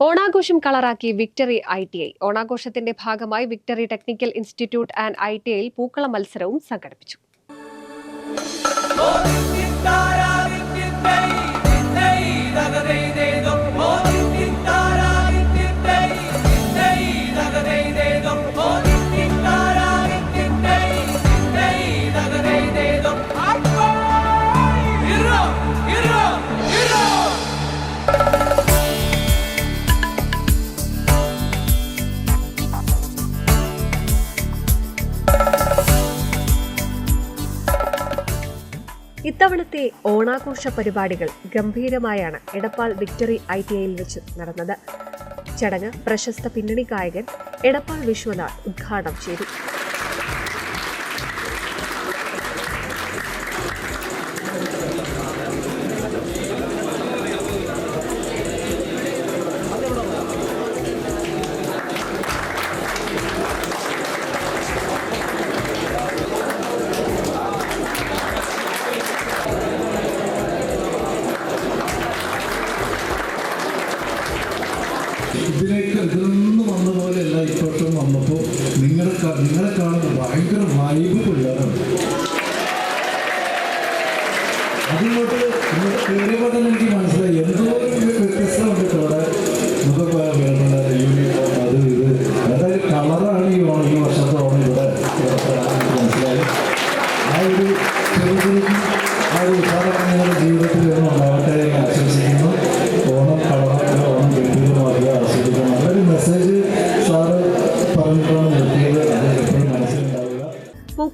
ഓണാഘോഷം കളറാക്കി victory I T I. ഓണാഘോഷത്തിന്റെ ഭാഗമായി Victory technical institute and I T ഐയിൽ പൂക്കള മത്സരവും സംഘടിപ്പിച്ചു. ഇത്തവണത്തെ ഓണാഘോഷ പരിപാടികൾ ഗംഭീരമായാണ് എടപ്പാൾ വിക്ടറി ഐ ടി ഐയിൽ വെച്ച് നടന്നത്. ചടങ്ങ് പ്രശസ്ത പിന്നണി ഗായകൻ എടപ്പാൾ വിശ്വനാഥ് ഉദ്ഘാടനം ചെയ്തു. ഇതിലേക്ക് ഇതിൽ നിന്ന് വന്ന പോലെയല്ല ഇപ്പോഴും വന്നപ്പോൾ നിങ്ങളെ നിങ്ങളെ കാണുന്ന ഭയങ്കര വൈബ് പിള്ളേരാണ്. അതിങ്ങോട്ട് കയറിയപ്പോൾ തന്നെ എനിക്ക് മനസ്സിലായി. എന്തോ ഒരു വ്യത്യസ്തമുണ്ട് ഇവിടെ. നമുക്ക് വേണ്ട യൂണിഫോം അത് ഇത്. അതായത് കളറാണ് ഈ ഓണം ഈ വർഷത്തെ ഓണം ഇവിടെ. മനസ്സിലായി ആ ഒരു ചെറുതിലേക്ക് ആ ഒരു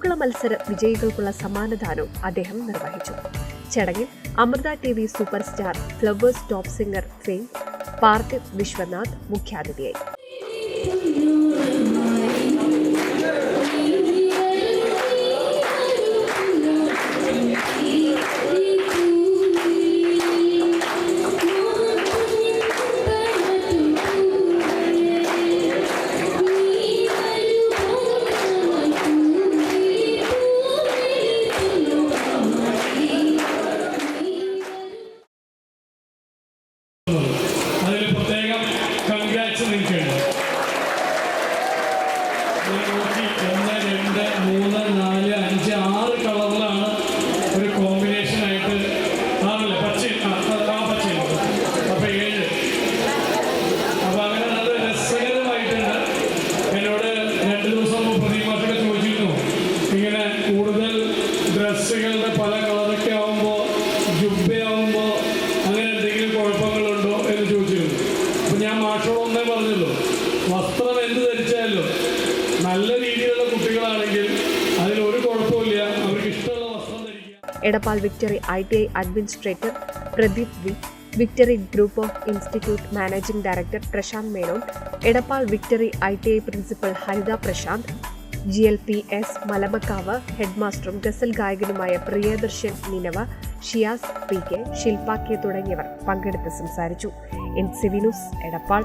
പൂക്കള മത്സര വിജയികൾക്കുള്ള സമ്മാനദാനവും അദ്ദേഹം നിർവഹിച്ചു. ചടങ്ങിൽ Amrita T V super star Flowers top singer fame Parthiv Vishwanath മുഖ്യാതിഥിയായി. വസ്ത്രം എന്ത് ധരിച്ചാലും നല്ല രീതിയിലുള്ള കുട്ടികളാണെങ്കിൽ അതിൽ ഒരു കുഴപ്പമില്ല അവർക്ക് ഇഷ്ടമുള്ള വസ്ത്രം ധരിക്കുക. Edappal Victory I T I administrator Pradeep V. Victory group of institute managing director Prashanth Menon Edappal Victory I T I principal Haritha Prashanth G L P S Malamakkavu ഹെഡ്മാസ്റ്ററും ghazal ഗായകനുമായ Priyadarshan Ninava Shiyas P K Shilpa K തുടങ്ങിയവർ പങ്കെടുത്ത് സംസാരിച്ചു. എൻ സിവിനുസ് എടപ്പാൾ.